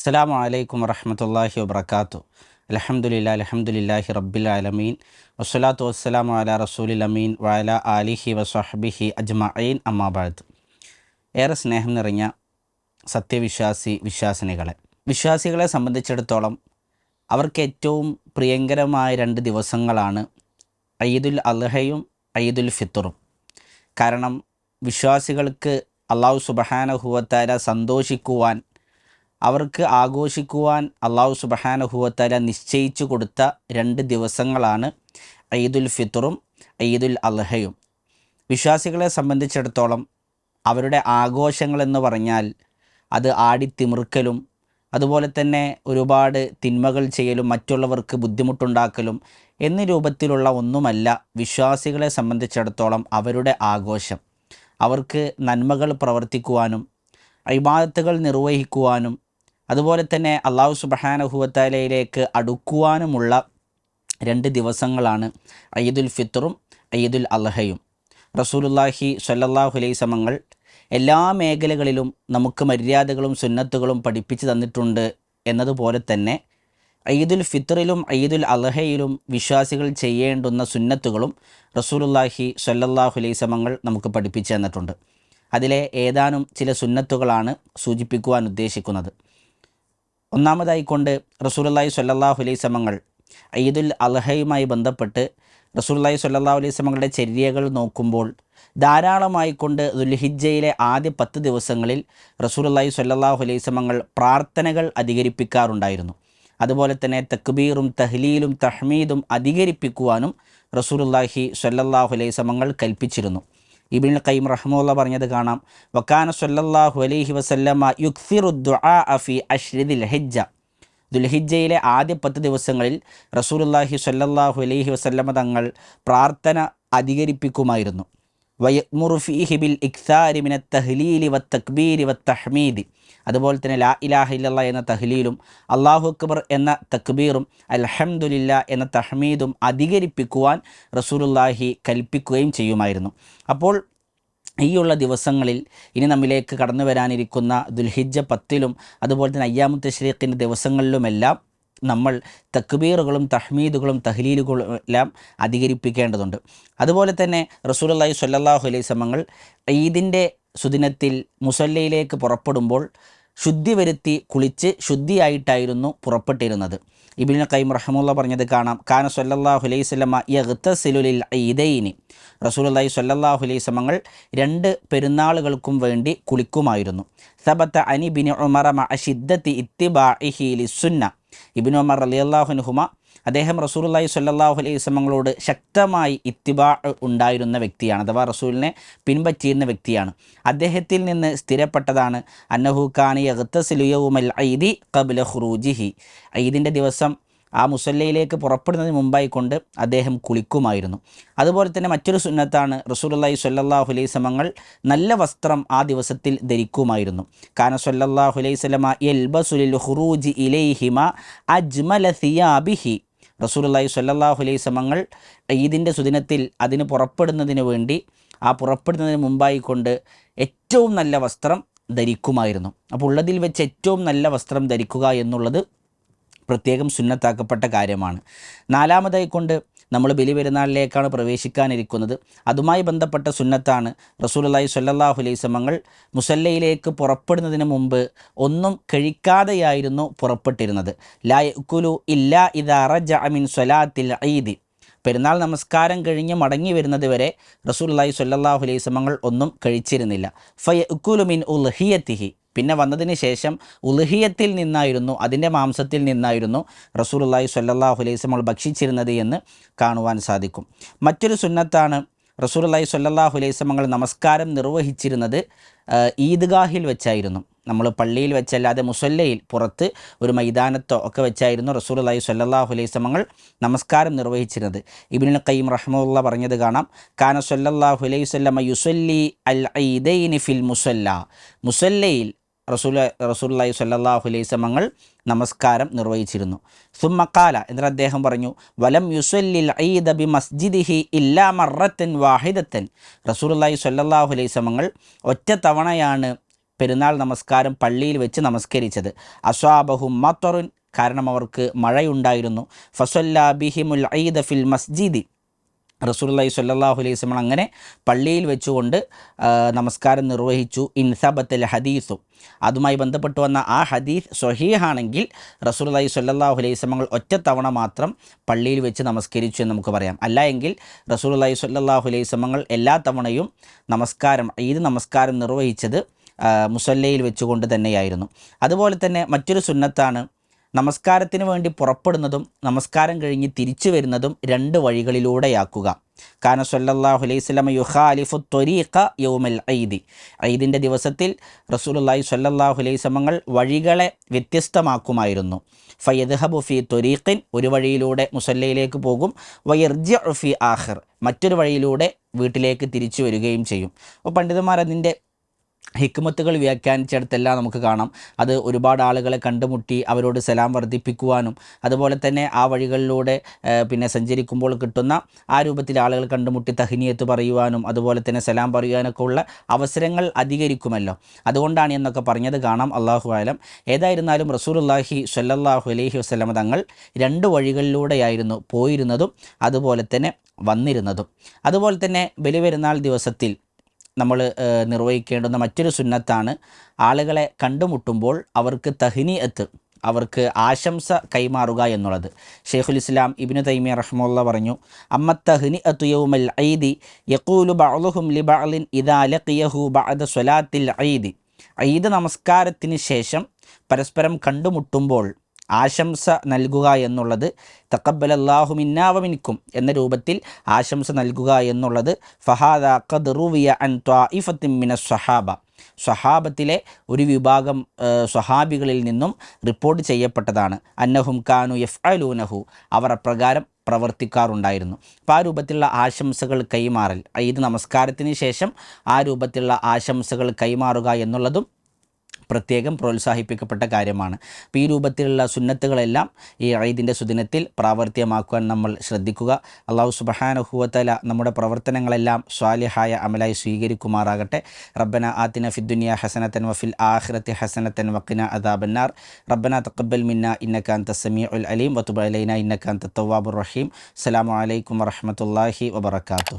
അസ്സാം വലൈക്കും വറഹമത്തല്ലാഹി വബർക്കാത്തു അലഹമുല്ല അലഹമുല്ലാഹി റബ്ബിൽ ആലമീൻ. വസ്സലാത്തു വസ്സലാം അല റസൂലിൽ അമീൻ വാല ആലിഹി വസ്ഹബിഹി അജ്മഈൻ. അമ്മാബാദ് ഏറെ സ്നേഹം നിറഞ്ഞ സത്യവിശ്വാസി വിശ്വാസിനികളെ. വിശ്വാസികളെ സംബന്ധിച്ചിടത്തോളം അവർക്ക് ഏറ്റവും പ്രിയങ്കരമായ രണ്ട് ദിവസങ്ങളാണ് ഈദുൽ അൽഹയും ഈദുൽ ഫിത്തറും. കാരണം വിശ്വാസികൾക്ക് അള്ളാഹു സുബഹാനഹുവത്താര സന്തോഷിക്കുവാൻ അവർക്ക് ആഘോഷിക്കുവാൻ അള്ളാഹു സുബഹാനഹുവത്തല നിശ്ചയിച്ചു കൊടുത്ത രണ്ട് ദിവസങ്ങളാണ് ഈദുൽ ഫിത്തറും ഈദുൽ അൽഹയും. വിശ്വാസികളെ സംബന്ധിച്ചിടത്തോളം അവരുടെ ആഘോഷങ്ങൾ എന്ന് പറഞ്ഞാൽ അത് ആടിത്തിമിർക്കലും അതുപോലെ തന്നെ ഒരുപാട് തിന്മകൾ ചെയ്യലും മറ്റുള്ളവർക്ക് ബുദ്ധിമുട്ടുണ്ടാക്കലും എന്നീ രൂപത്തിലുള്ള ഒന്നുമല്ല വിശ്വാസികളെ സംബന്ധിച്ചിടത്തോളം അവരുടെ ആഘോഷം. അവർക്ക് നന്മകൾ പ്രവർത്തിക്കുവാനും ഇബാദത്തുകൾ നിർവഹിക്കുവാനും അതുപോലെ തന്നെ അള്ളാഹു സുബഹാനഹുവത്താലയിലേക്ക് അടുക്കുവാനുമുള്ള രണ്ട് ദിവസങ്ങളാണ് ഈദുൽ ഫിത്തറും ഈദുൽ അൽഹയും. റസൂലുല്ലാഹി സ്വല്ലല്ലാഹു അലൈഹി സമങ്ങൾ എല്ലാ മേഖലകളിലും നമുക്ക് മര്യാദകളും സുന്നത്തുകളും പഠിപ്പിച്ചു തന്നിട്ടുണ്ട് എന്നതുപോലെ തന്നെ ഈദുൽ ഫിത്തറിലും ഈദുൽ അൽഹയിലും വിശ്വാസികൾ ചെയ്യേണ്ടുന്ന സുന്നത്തുകളും റസൂലുല്ലാഹി സ്വല്ലല്ലാഹു അലൈഹി സമങ്ങൾ നമുക്ക് പഠിപ്പിച്ചു തന്നിട്ടുണ്ട്. അതിലെ ഏതാനും ചില സുന്നത്തുകളാണ് സൂചിപ്പിക്കുവാൻ ഉദ്ദേശിക്കുന്നത്. ഒന്നാമതായിക്കൊണ്ട് റസൂലുല്ലാഹി സ്വല്ലാഹു അലൈഹി സമങ്ങൾ ഈദുൽ അൽഹയുമായി ബന്ധപ്പെട്ട് റസൂലി സ്വല്ലല്ലാഹു അലൈഹി സമങ്ങളുടെ ചര്യകൾ നോക്കുമ്പോൾ ധാരാളമായി കൊണ്ട് ദുൽഹിജ്ജയിലെ ആദ്യ പത്ത് ദിവസങ്ങളിൽ റസൂലി സ്വല്ലല്ലാഹു അലൈഹി സമങ്ങൾ പ്രാർത്ഥനകൾ അധികരിപ്പിക്കാറുണ്ടായിരുന്നു. അതുപോലെ തന്നെ തക്ബീറും തഹ്ലീലും തഹ്മീദും അധികരിപ്പിക്കുവാനും റസൂലുല്ലാഹി സ്വല്ലാഹു അലൈഹി സമങ്ങൾ കൽപ്പിച്ചിരുന്നു. ഇബിൻ ഖൈം റഹ്മുള്ള പറഞ്ഞത് കാണാം. വക്കാന സല്ലല്ലാഹു അലൈഹി വസല്ലമ യുക്സിറു ദുആ ഫി അഷ്രിദിൽ ഹജ്ജ. ദുൽഹിജ്ജയിലെ ആദ്യ പത്ത് ദിവസങ്ങളിൽ റസൂലുള്ളാഹി സല്ലല്ലാഹു അലൈഹി വസല്ലമ തങ്ങൾ പ്രാർത്ഥന അധികരിപ്പിക്കുമായിരുന്നു. വയമുറു ഫീഹി ബിൽ മിന തഹ്ലീലി വ തക്ബീരി വ തഹ്മീദി. അതുപോലെ തന്നെ ലാ ഇലാഹ ഇല്ലല്ലാ എന്ന തഹ്ലീലും അള്ളാഹു അക്ബർ എന്ന തക്ബീറും അൽഹംദുലില്ല എന്ന തഹ്മീദും അധികരിപ്പിക്കുവാൻ റസൂലുല്ലാഹി കൽപ്പിക്കുകയും ചെയ്യുമായിരുന്നു. അപ്പോൾ ഈയുള്ള ദിവസങ്ങളിൽ ഇനി നമ്മിലേക്ക് കടന്നു വരാനിരിക്കുന്ന ദുൽഹിജ്ജ പത്തിലും അതുപോലെ തന്നെ അയ്യാമുത്തശ്രീഖിന്റെ ദിവസങ്ങളിലുമെല്ലാം നമ്മൾ തക്ബീറുകളും തഹ്മീദുകളും തഹ്ലീലുകളും എല്ലാം അധികരിപ്പിക്കേണ്ടതുണ്ട്. അതുപോലെ തന്നെ റസൂലല്ലാഹി സ്വല്ലാഹു അലൈഹി സമങ്ങൾ ഈദിന്റെ സുദിനത്തിൽ മുസല്ലയിലേക്ക് പുറപ്പെടുമ്പോൾ ശുദ്ധി വരുത്തി കുളിച്ച് ശുദ്ധിയായിട്ടായിരുന്നു പുറപ്പെട്ടിരുന്നത്. ഇബിൻ കൈം റഹമുല്ല പറഞ്ഞത് കാണാം. കാന സൊല്ലാഹു അലൈഹി സ്വലമ യഗ്തസിലുലിൽ ഈദൈനി. റസൂലുള്ളാഹി സ്വല്ലല്ലാഹു അലൈഹി സമങ്ങൾ രണ്ട് പെരുന്നാളുകൾക്കും വേണ്ടി കുളിക്കുമായിരുന്നു. സബത്ത അനി ബിൻ ഉമറ ഇത്തിബാ ഇത്തിബാഇഹി ലിസുന്ന ഇബിൻ ഉമർ അള്ളാഹുനുഹുമ അദ്ദേഹം റസൂലുള്ളാഹി സ്വല്ലല്ലാഹു അലൈഹി വസ്ലമങ്ങളോട് ശക്തമായി ഇത്തിബാ ഉണ്ടായിരുന്ന വ്യക്തിയാണ് അഥവാ റസൂലിനെ പിൻപറ്റിയിരുന്ന വ്യക്തിയാണ്. അദ്ദേഹത്തിൽ നിന്ന് സ്ഥിരപ്പെട്ടതാണ് അന്നഹു ഖാനി യഗ്തസിലുയൗമൽ ഐദി കബില ഖുറൂജിഹി. ഐദിന്റെ ദിവസം ആ മുസല്ലയിലേക്ക് പുറപ്പെടുന്നതിന് മുമ്പായി കൊണ്ട് അദ്ദേഹം കുളിക്കുമായിരുന്നു. അതുപോലെ തന്നെ മറ്റൊരു സുന്നത്താണ് റസൂലുള്ളാഹി സ്വല്ലല്ലാഹു അലൈഹി സമങ്ങൾ നല്ല വസ്ത്രം ആ ദിവസത്തിൽ ധരിക്കുമായിരുന്നു. കാന സ്വല്ലല്ലാഹു അലൈഹി സ്വലമ യൽബസുലിൽ ഖുറൂജി ഇലൈഹിമ അജ്മല അലൈഹി സമങ്ങൾ ഈദിന്റെ സുദിനത്തിൽ അതിന് പുറപ്പെടുന്നതിന് വേണ്ടി ആ പുറപ്പെടുന്നതിന് മുമ്പായി കൊണ്ട് ഏറ്റവും നല്ല വസ്ത്രം ധരിക്കുമായിരുന്നു. അപ്പോൾ ഉള്ളതിൽ വെച്ച് ഏറ്റവും നല്ല വസ്ത്രം ധരിക്കുക എന്നുള്ളത് പ്രത്യേകം സുന്നത്താക്കപ്പെട്ട കാര്യമാണ്. നാലാമതായി കൊണ്ട് നമ്മൾ ബലി പെരുന്നാളിലേക്കാണ് പ്രവേശിക്കാനിരിക്കുന്നത്. അതുമായി ബന്ധപ്പെട്ട സുന്നത്താണ് റസൂലി സ്വല്ലല്ലാഹു അലൈഹി സമങ്ങൾ മുസല്ലയിലേക്ക് പുറപ്പെടുന്നതിന് മുമ്പ് ഒന്നും കഴിക്കാതെയായിരുന്നു പുറപ്പെട്ടിരുന്നത്. ലാ കുലു ഇല്ലാ ഇദാ റജ മിൻ സ്വലാത്തിൽ ഈദി. പെരുന്നാൾ നമസ്കാരം കഴിഞ്ഞ് മടങ്ങി വരുന്നത് വരെ റസൂലുള്ളാഹി സ്വല്ലല്ലാഹു അലൈഹി സമങ്ങൾ ഒന്നും കഴിച്ചിരുന്നില്ല. ഫയ ഉക്കുലു മിൻ ഉൽഹിയത്തിഹി. പിന്നെ വന്നതിന് ശേഷം ഉൽഹിയത്തിൽ നിന്നായിരുന്നു അതിന്റെ മാംസത്തിൽ നിന്നായിരുന്നു റസൂലുള്ളാഹി സ്വല്ലല്ലാഹു അലൈഹി സമങ്ങൾ ഭക്ഷിച്ചിരുന്നത് എന്ന് കാണുവാൻ സാധിക്കും. മറ്റൊരു സുന്നത്താണ് റസൂലുള്ളാഹി സ്വല്ലല്ലാഹു അലൈഹി സമങ്ങൾ നമസ്കാരം നിർവഹിച്ചിരുന്നത് ഈദ്ഗാഹിൽ വെച്ചായിരുന്നു. നമ്മൾ പള്ളിയിൽ വെച്ചല്ലാതെ മുസല്ലയിൽ പുറത്ത് ഒരു മൈതാനത്തോ ഒക്കെ വെച്ചായിരുന്നു റസൂലുള്ളാഹി സ്വല്ലല്ലാഹു അലൈഹി സമങ്ങൾ നമസ്കാരം നിർവഹിച്ചിരുന്നത്. ഇബ്നുൽ കയ്യം റഹ്മുല്ല പറഞ്ഞത് കാണാം കാന സ്വല്ലല്ലാഹു അലൈഹി സ്വല്ലമ യുസല്ലി അൽ ഐദൈനി ഫിൽ മുസല്ല. മുസല്ലയിൽ റസൂൽ റസൂല്ലായി സല്ലാഹു അലൈസമങ്ങൾ നമസ്കാരം നിർവഹിച്ചിരുന്നു. സുമ്മക്കാല എന്നിട്ട് അദ്ദേഹം പറഞ്ഞു വലം യുസല്ലിൽ ഈദ ബി മസ്ജിദിഹി ഇല്ലാ മറത്തൻ വാഹിദത്തൻ. റസൂലുള്ളാഹി സല്ലാഹു അലൈസമങ്ങൾ ഒറ്റ തവണയാണ് പെരുന്നാൾ നമസ്കാരം പള്ളിയിൽ വെച്ച് നമസ്കരിച്ചത്. അസ്വാബഹു മത്തറുൻ കാരണം അവർക്ക് മഴയുണ്ടായിരുന്നു. ഫസൊല്ലാ ബിഹിമുൽ ഐദ ഫിൽ മസ്ജിദി റസൂലുള്ളാഹി സ്വല്ലല്ലാഹു അലൈഹി സ്വലം അങ്ങനെ പള്ളിയിൽ വെച്ചുകൊണ്ട് നമസ്കാരം നിർവഹിച്ചു. ഇൻസബത്തൽ ഹദീസും. അതുമായി ബന്ധപ്പെട്ട് വന്ന ആ ഹദീസ് സ്വഹീഹാണെങ്കിൽ റസൂലുള്ളാഹി സ്വല്ലല്ലാഹു അലൈഹി സ്വലങ്ങൾ ഒറ്റത്തവണ മാത്രം പള്ളിയിൽ വെച്ച് നമസ്കരിച്ചു എന്ന് നമുക്ക് പറയാം. അല്ല എങ്കിൽ റസൂലുള്ളാഹി സ്വല്ലല്ലാഹു അലൈഹി സ്വലങ്ങൾ എല്ലാ തവണയും നമസ്കാരം ഈദ് നമസ്കാരം നിർവഹിച്ചത് മുസല്ലയിൽ വെച്ചുകൊണ്ട് തന്നെയായിരുന്നു. അതുപോലെ തന്നെ മറ്റൊരു സുന്നത്താണ് നമസ്കാരത്തിന് വേണ്ടി പുറപ്പെടുന്നതും നമസ്കാരം കഴിഞ്ഞ് തിരിച്ചു വരുന്നതും രണ്ട് വഴികളിലൂടെയാക്കുക. കാരണം സല്ലല്ലാഹു അലൈഹി സ്വലമ യുഖാലിഫു ത്വരീഖ യൗമൽ ഐദി. ഐദിന്റെ ദിവസത്തിൽ റസൂലുള്ളാഹി സ്വല്ലല്ലാഹു അലൈഹി വഴികളെ വ്യത്യസ്തമാക്കുമായിരുന്നു. ഫയദ്ഹബു ഫി ത്വരീഖിൻ ഒരു വഴിയിലൂടെ മുസല്ലയിലേക്ക് പോകും. വയർജ ഫി ആഹിർ മറ്റൊരു വഴിയിലൂടെ വീട്ടിലേക്ക് തിരിച്ചു വരികയും ചെയ്യും. അപ്പോൾ പണ്ഡിതന്മാർ അതിന്റെ ഹിക്മത്തുകൾ വ്യാഖ്യാനിച്ചെടുത്തെല്ലാം നമുക്ക് കാണാം. അത് ഒരുപാട് ആളുകളെ കണ്ടുമുട്ടി അവരോട് സലാം വർദ്ധിപ്പിക്കുവാനും അതുപോലെ തന്നെ ആ വഴികളിലൂടെ പിന്നെ സഞ്ചരിക്കുമ്പോൾ കിട്ടുന്ന ആ രൂപത്തിൽ ആളുകൾ കണ്ടുമുട്ടി തഹിനിയത്ത് പറയുവാനും അതുപോലെ തന്നെ സലാം പറയുവാനൊക്കെ ഉള്ള അവസരങ്ങൾ അധികരിക്കുമല്ലോ. അതുകൊണ്ടാണ് എന്നൊക്കെ പറഞ്ഞത് കാണാം. അള്ളാഹു ആലം ഏതായിരുന്നാലും റസൂലുള്ളാഹി സല്ലാഹു അലൈഹി വസ്ലമ തങ്ങൾ രണ്ട് വഴികളിലൂടെയായിരുന്നു പോയിരുന്നതും അതുപോലെ തന്നെ വന്നിരുന്നതും. അതുപോലെ തന്നെ ബലിപെരുന്നാൾ ദിവസത്തിൽ നമ്മൾ നിർവഹിക്കേണ്ടുന്ന മറ്റൊരു സുന്നത്താണ് ആളുകളെ കണ്ടുമുട്ടുമ്പോൾ അവർക്ക് തഹിനി എത്ത് അവർക്ക് ആശംസ കൈമാറുക എന്നുള്ളത്. ഷെയ്ഖുൽ ഇസ്ലാം ഇബിനു തൈമിയ റഹ്മുള്ള പറഞ്ഞു അമ്മ അത്തുയവുമൽ ഐദി യക്കൂലു ബഅലുഹും ലി ബഅലിൻ ഇദാ ലഖിയഹു ബഅദ സ്വലാത്തിൽ ഐദി ഐദ് നമസ്കാരത്തിന് ശേഷം പരസ്പരം കണ്ടുമുട്ടുമ്പോൾ ആശംസ നൽകുക എന്നുള്ളത് തക്കബലല്ലാഹു മിന്നാവമിനിക്കും എന്ന രൂപത്തിൽ ആശംസ നൽകുക എന്നുള്ളത് ഫഹാദ ഖദ്റുവിയ അൻ ത്വാഇഫത്തിൻ മിന സ്വഹാബ. സ്വഹാബത്തിലെ ഒരു വിഭാഗം സ്വഹാബികളിൽ നിന്നും റിപ്പോർട്ട് ചെയ്യപ്പെട്ടതാണ്. അന്നഹും കാനു എഫ് അലൂനഹു അവർ അപ്രകാരം പ്രവർത്തിക്കാറുണ്ടായിരുന്നു. അപ്പോൾ ആ രൂപത്തിലുള്ള ആശംസകൾ കൈമാറൽ. ഈദ് നമസ്കാരത്തിന് ശേഷം ആ രൂപത്തിലുള്ള ആശംസകൾ കൈമാറുക എന്നുള്ളതും പ്രത്യേകം പ്രോത്സാഹിപ്പിക്കപ്പെട്ട കാര്യമാണ്. ഈ രൂപത്തിലുള്ള സുന്നത്തുകളെല്ലാം ഈ ഈദിന്റെ സുദിനത്തിൽ പ്രാവർത്തികമാക്കുവാൻ നമ്മൾ ശ്രദ്ധിക്കുക. അള്ളാഹു സുബഹാനഹുവത്തല നമ്മുടെ പ്രവർത്തനങ്ങളെല്ലാം സ്വാലിഹായ അമലായി സ്വീകരിക്കുമാറാകട്ടെ. റബ്ബന ആത്തിന ഫിദ്ദുനിയ ഹസനത്തൻ വഫിൽ ആഖിറത്തി ഹസനത്തൻ വക്കിന അദാബന്നാർ. റബ്ബന തക്കബൽ മിന്ന ഇന്നക്കാൻ തസ്സമി ഉൽ അലീം വത്തുബലൈന ഇന്നക്കാൻ തത്തവാബുർ റഹീം. അസ്സലാമു അലൈക്കും വറഹമത്തല്ലാഹി വബർക്കാത്തു